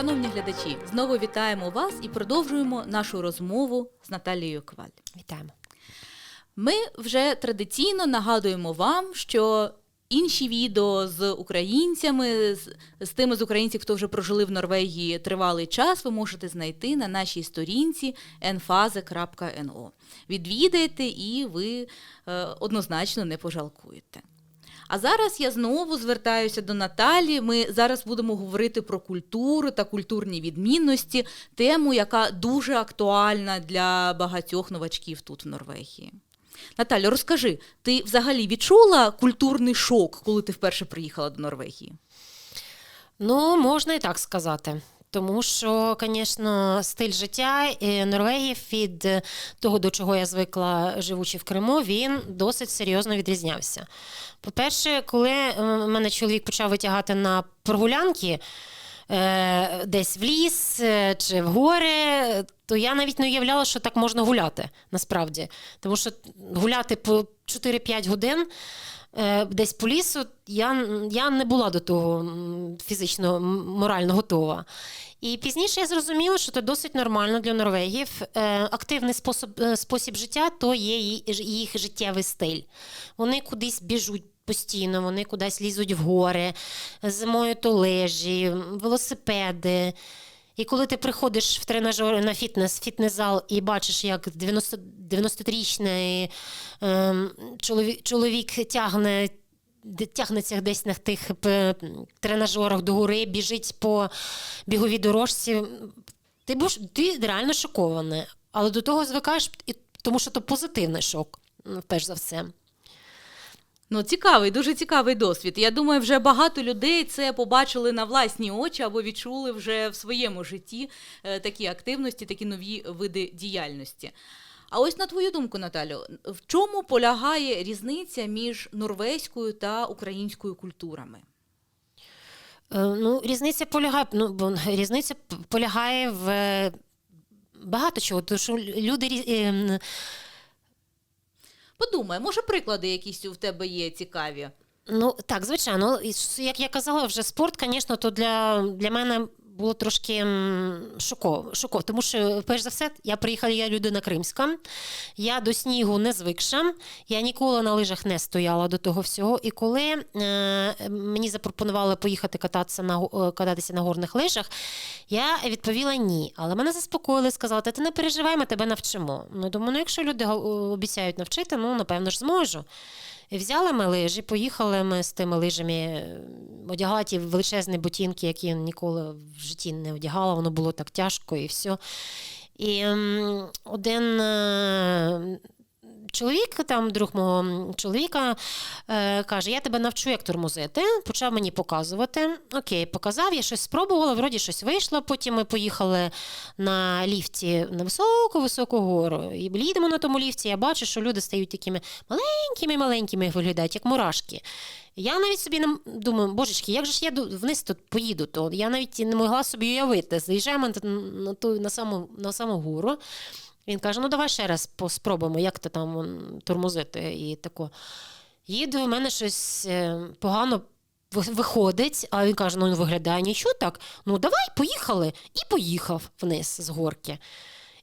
Шановні глядачі, знову вітаємо вас і продовжуємо нашу розмову з Наталією Кваль. Вітаємо. Ми вже традиційно нагадуємо вам, що інші відео з українцями, з, з тими з українців, хто вже прожили в Норвегії тривалий час, ви можете знайти на нашій сторінці enfaze.no. Відвідайте і ви е, однозначно не пожалкуєте. А зараз я знову звертаюся до Наталі. Ми зараз будемо говорити про культуру та культурні відмінності, тему, яка дуже актуальна для багатьох новачків тут в Норвегії. Наталя, розкажи, ти взагалі відчула культурний шок, коли ти вперше приїхала до Норвегії? Ну, можна і так сказати. Тому що, звісно, стиль життя е, Норвегів від е, того, до чого я звикла, живучи в Криму, він досить серйозно відрізнявся. По-перше, коли е, мене чоловік почав витягати на прогулянки десь в ліс чи в гори, то я навіть не уявляла, що так можна гуляти насправді. Тому що гуляти по 4-5 годин. Е, Десь по лісу я, я не була до того фізично, морально готова. І пізніше я зрозуміла, що це досить нормально для норвегів. Е, Активний спосіб, е, спосіб життя то є їх життєвий стиль. Вони кудись біжуть постійно, вони кудись лізуть в гори, зимою то лежі, велосипеди. І коли ти приходиш в тренажер на фітнес, фітнес-зал і бачиш, як 90, 90-річний ем, чоловік, чоловік тягне, тягнеться десь на тих тренажерах до гори, біжить по біговій дорожці, ти, буш, ти реально шокований. Але до того звикаєш, тому що це позитивний шок, перш за все. Ну, цікавий, дуже цікавий досвід. Я думаю, вже багато людей це побачили на власні очі або відчули вже в своєму житті е, такі активності, такі нові види діяльності. А ось на твою думку, Наталю, в чому полягає різниця між норвезькою та українською культурами? Е, Ну, різниця полягає, ну, різниця полягає в е, багато чого, тому що люди е, м, Подумай, може, приклади якісь у тебе є цікаві? Ну так, звичайно. Як я казала, вже спорт, звісно, то для, для мене було трошки м, шоков, шоков. Тому що, перш за все, я приїхала, я людина кримська, я до снігу не звикша, я ніколи на лижах не стояла до того всього. І коли е, мені запропонували поїхати кататися на, е, кататися на горних лижах, я відповіла ні. Але мене заспокоїли, сказали, ти не переживай, ми тебе навчимо. Ну, думаю, ну якщо люди обіцяють навчити, ну напевно ж зможу. Взяли ми лижі, поїхали ми з тими лижами, одягати ті величезні ботинки, які я ніколи в житті не одягала, воно було так тяжко і все. І ем, один е, чоловік, там друг мого чоловіка, е, каже: Я тебе навчу, як тормозити. Почав мені показувати. Окей, показав, я щось спробувала, вроді щось вийшло. Потім ми поїхали на ліфті на високу-високу гору. І їдемо на тому ліфті, я бачу, що люди стають такими маленькими-маленькими, виглядають, як мурашки. Я навіть собі думаю, божечки, як же ж я вниз тут поїду? То я навіть не могла собі уявити. Заїжджаємо на, ту, на, саму, на саму гору. Він каже: ну давай ще раз поспробуємо, як то там тормозити. І тако. Їду, в мене щось е, погано виходить, а він каже: ну не виглядає нічого так. Ну давай, поїхали. І поїхав вниз з горки.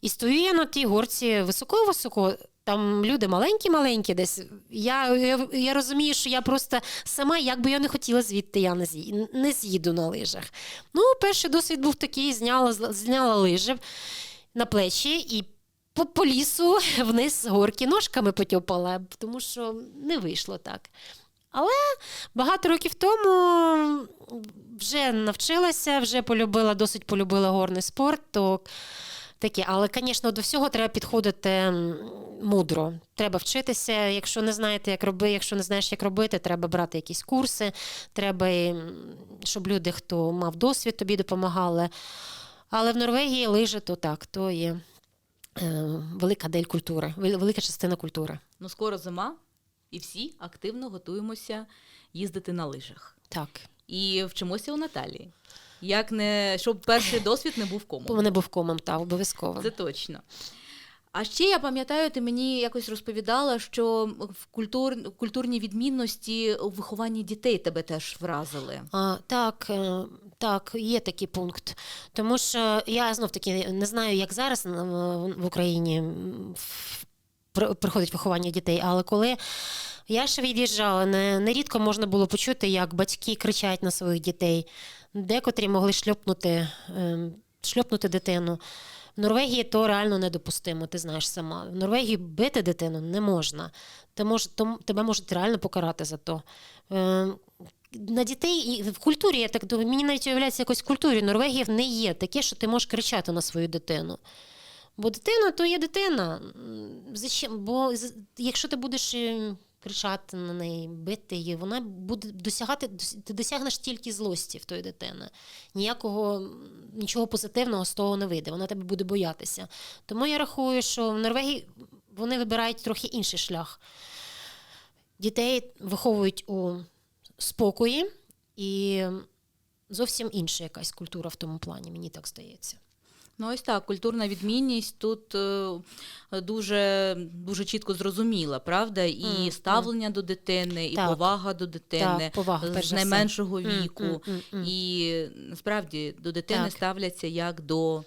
І стою я на тій горці високо-високо. Там люди маленькі-маленькі десь. Я, я, я розумію, що я просто сама, як би я не хотіла звідти, я не, з'ї- не з'їду на лижах. Ну, перший досвід був такий: зняла, зняла лижи на плечі і по, по лісу вниз горки ножками потьопала, тому що не вийшло так. Але багато років тому вже навчилася, вже полюбила, досить полюбила горний спорт. То таке. Але, звісно, до всього треба підходити мудро. Треба вчитися. Якщо не знаєте, як робити, якщо не знаєш, як робити, треба брати якісь курси, треба, щоб люди, хто мав досвід, тобі допомагали. Але в Норвегії лижи то так, то є велика дель культури, велика частина культури. Ну, скоро зима, і всі активно готуємося їздити на лижах. Так. І вчимося у Наталії. Як не щоб перший досвід не був комом. мене був комом, та обов'язково. Це точно. А ще я пам'ятаю, ти мені якось розповідала, що в культур, культурні відмінності у вихованні дітей тебе теж вразили. А, так, е, Так, є такий пункт. Тому що я знов таки не знаю, як зараз в Україні приходить виховання дітей, але коли я ще від'їжджала, не- нерідко можна було почути, як батьки кричать на своїх дітей, декотрі могли шльопнути, ем, шльопнути дитину. В Норвегії то реально недопустимо, ти знаєш сама. В Норвегії бити дитину не можна. Ти мож, том- тебе можуть реально покарати за то. Ем, на дітей і в культурі, я так думаю, мені навіть уявляється, якось в культурі Норвегії не є таке, що ти можеш кричати на свою дитину. Бо дитина то є дитина. Зачем? Бо якщо ти будеш е, кричати на неї, бити її, вона буде досягати, ти досягнеш тільки злості в тої дитини. Ніякого нічого позитивного з того не вийде. Вона тебе буде боятися. Тому я рахую, що в Норвегії вони вибирають трохи інший шлях. Дітей виховують у спокої і зовсім інша якась культура в тому плані, мені так здається. Ну, ось так, культурна відмінність тут е, дуже, дуже чітко зрозуміла, правда? І Мгм. ставлення до дитини, і Так. повага до дитини Так, повага, з за все. найменшого віку. м, м. І насправді до дитини Так. ставляться як до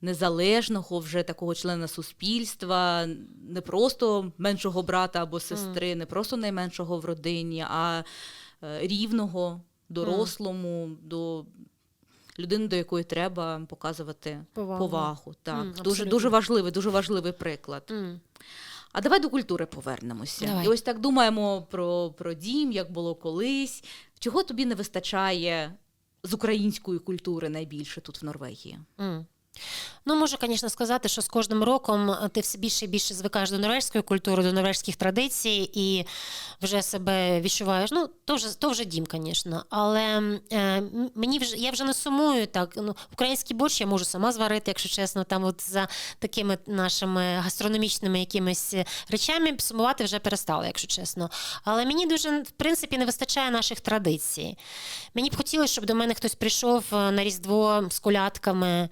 незалежного вже такого члена суспільства, не просто меншого брата або сестри, не просто найменшого в родині, а рівного, дорослому, до людини, до якої треба показувати Повагу. повагу. Так, М, дуже, дуже важливий, дуже важливий приклад. М. А давай до культури повернемося. Давай. І ось так думаємо про, про дім, як було колись. Чого тобі не вистачає з української культури найбільше тут в Норвегії? М. Ну, можу, звісно, сказати, що з кожним роком е, ти все більше і більше звикаєш до норвежської культури, до норвежських традицій і вже себе відчуваєш. Ну, то вже, то вже дім, звісно. Але е, мені вже я вже не сумую так. Ну, український борщ я можу сама зварити, якщо чесно, там от за такими нашими гастрономічними якимись речами сумувати вже перестала, якщо чесно. Але мені дуже в принципі не вистачає наших традицій. Мені б хотілося, щоб до мене хтось прийшов е, на Різдво з колядками.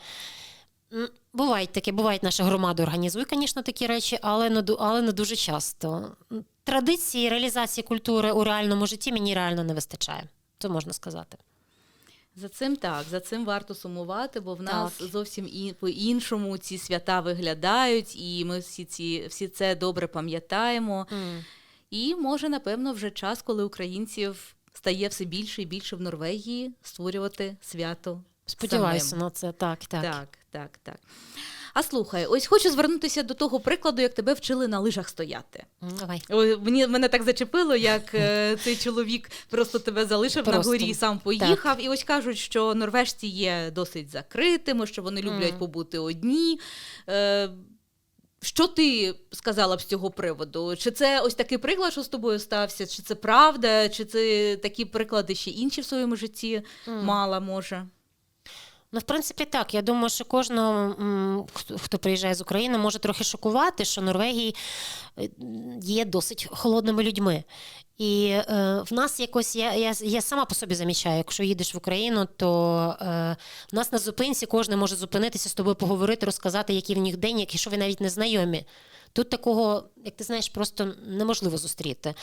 Бувають таке, бувають наша громада організує, звісно, такі речі, але не, але не дуже часто. Традиції реалізації культури у реальному житті мені реально не вистачає. Це можна сказати. За цим так, за цим варто сумувати, бо в нас Так. зовсім і по-іншому ці свята виглядають, і ми всі ці всі це добре пам'ятаємо. І може, напевно, вже час, коли українців стає все більше і більше в Норвегії створювати свято. Сподіваюся самим. на це. Так, так. Так, так, так. А слухай, ось хочу звернутися до того прикладу, як тебе вчили на лижах стояти. Давай. Мені мене так зачепило, як е, цей чоловік просто тебе залишив Просто. на горі, і сам поїхав. І ось кажуть, що норвежці є досить закритими, що вони люблять Мгм. побути одні. Е, що ти сказала б з цього приводу? Чи це ось такий приклад, що з тобою стався? Чи це правда? Чи це такі приклади ще інші в своєму житті М. мала може? Ну, в принципі, так. Я думаю, що кожного, хто, приїжджає з України, може трохи шокувати, що Норвегії е, є досить холодними людьми. І е, в нас якось я, я, я сама по собі замічаю, якщо їдеш в Україну, то е, в нас на зупинці кожен може зупинитися з тобою, поговорити, розказати, який в них день, якщо ви навіть не знайомі. Тут такого, як ти знаєш, просто неможливо зустріти.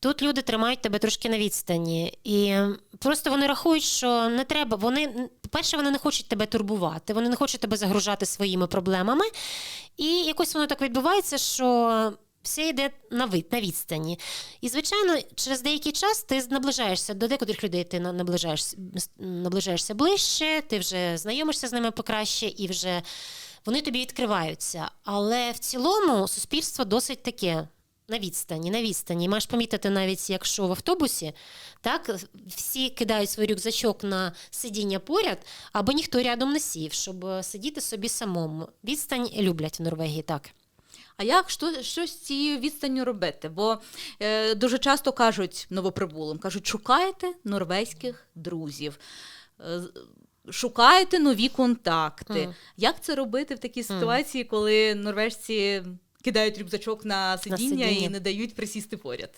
Тут люди тримають тебе трошки на відстані, і просто вони рахують, що не треба. Вони, по-перше, вони не хочуть тебе турбувати, вони не хочуть тебе загружати своїми проблемами. І якось воно так відбувається, що все йде на вид, на відстані. І, звичайно, через деякий час ти наближаєшся до декотрих людей, ти наближаєшся, наближаєшся ближче, ти вже знайомишся з ними покраще і вже вони тобі відкриваються. Але в цілому суспільство досить таке. На відстані, на відстані. Маєш помітити навіть, якщо в автобусі так всі кидають свій рюкзачок на сидіння поряд, аби ніхто рядом не сів, щоб е, сидіти собі самому. Відстань люблять в Норвегії, так. А як що, що з цією відстанню робити? Бо е, дуже часто кажуть новоприбулим, кажуть, шукайте норвезьких друзів, е, шукайте нові контакти. Мгм. Як це робити в такій ситуації, коли норвежці кидають рюкзачок на сидіння, і сидіння. не дають присісти поряд?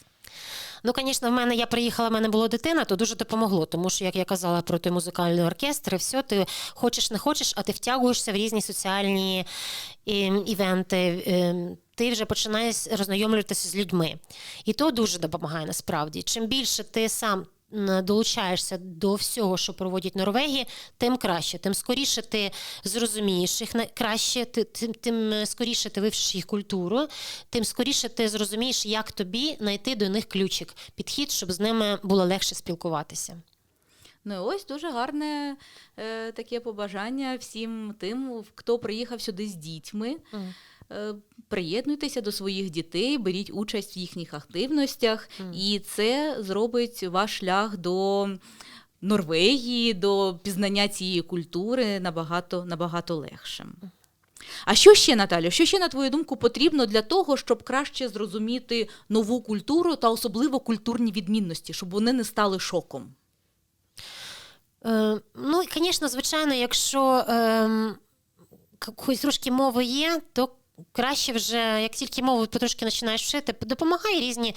Ну, звісно, в мене я приїхала, в мене була дитина, то дуже допомогло, тому що, як я казала про той музикальний оркестр, і все, ти хочеш не хочеш, а ти втягуєшся в різні соціальні ем, івенти. ем, Ти вже починаєш роззнайомлюватися з людьми. І то дуже допомагає насправді. Чим більше ти сам долучаєшся до всього, що проводять Норвегії, тим краще. Тим скоріше ти зрозумієш їх краще, тим, тим скоріше ти вивчиш їх культуру, тим скоріше ти зрозумієш, як тобі знайти до них ключик, підхід, щоб з ними було легше спілкуватися. Ну і ось дуже гарне е, таке побажання всім тим, хто приїхав сюди з дітьми. Мгм. Е, Приєднуйтеся до своїх дітей, беріть участь в їхніх активностях, і це зробить ваш шлях до Норвегії, до пізнання цієї культури набагато, набагато легшим. А що ще, Наталю? Що ще, на твою думку, потрібно для того, щоб краще зрозуміти нову культуру та особливо культурні відмінності, щоб вони не стали шоком? Е, ну, звісно, звичайно, якщо ем, к- хоч трошки мови є, то краще вже, як тільки мову потрошки починаєш вчити, допомагає різні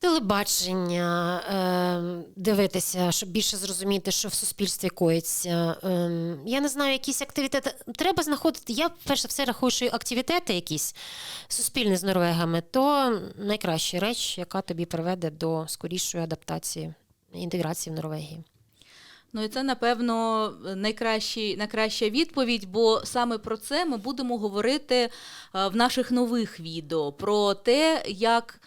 телебачення ем, дивитися, щоб більше зрозуміти, що в суспільстві коїться. Ем, я не знаю, якісь активітети. Треба знаходити. Я перш за все рахую, що активітети якісь суспільні з норвегами, то найкраща реч, яка тобі приведе до скорішої адаптації, інтеграції в Норвегії. Ну і це, напевно, найкращі, найкраща відповідь, бо саме про це ми будемо говорити е, в наших нових відео: про те, як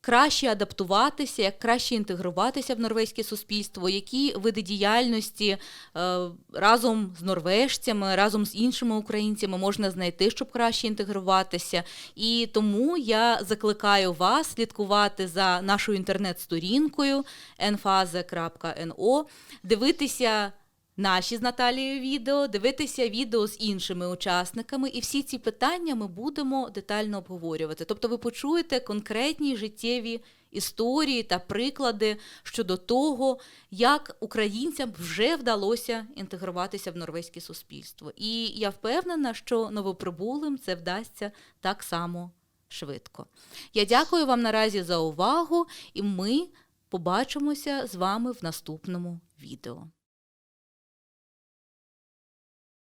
краще адаптуватися, як краще інтегруватися в норвезьке суспільство, які види діяльності е, разом з норвежцями, разом з іншими українцями можна знайти, щоб краще інтегруватися. І тому я закликаю вас слідкувати за нашою інтернет-сторінкою enfaze.no, дивитися наші з Наталією відео, дивитися відео з іншими учасниками, і всі ці питання ми будемо детально обговорювати. Тобто ви почуєте конкретні життєві історії та приклади щодо того, як українцям вже вдалося інтегруватися в норвезьке суспільство. І я впевнена, що новоприбулим це вдасться так само швидко. Я дякую вам наразі за увагу, і ми побачимося з вами в наступному відео.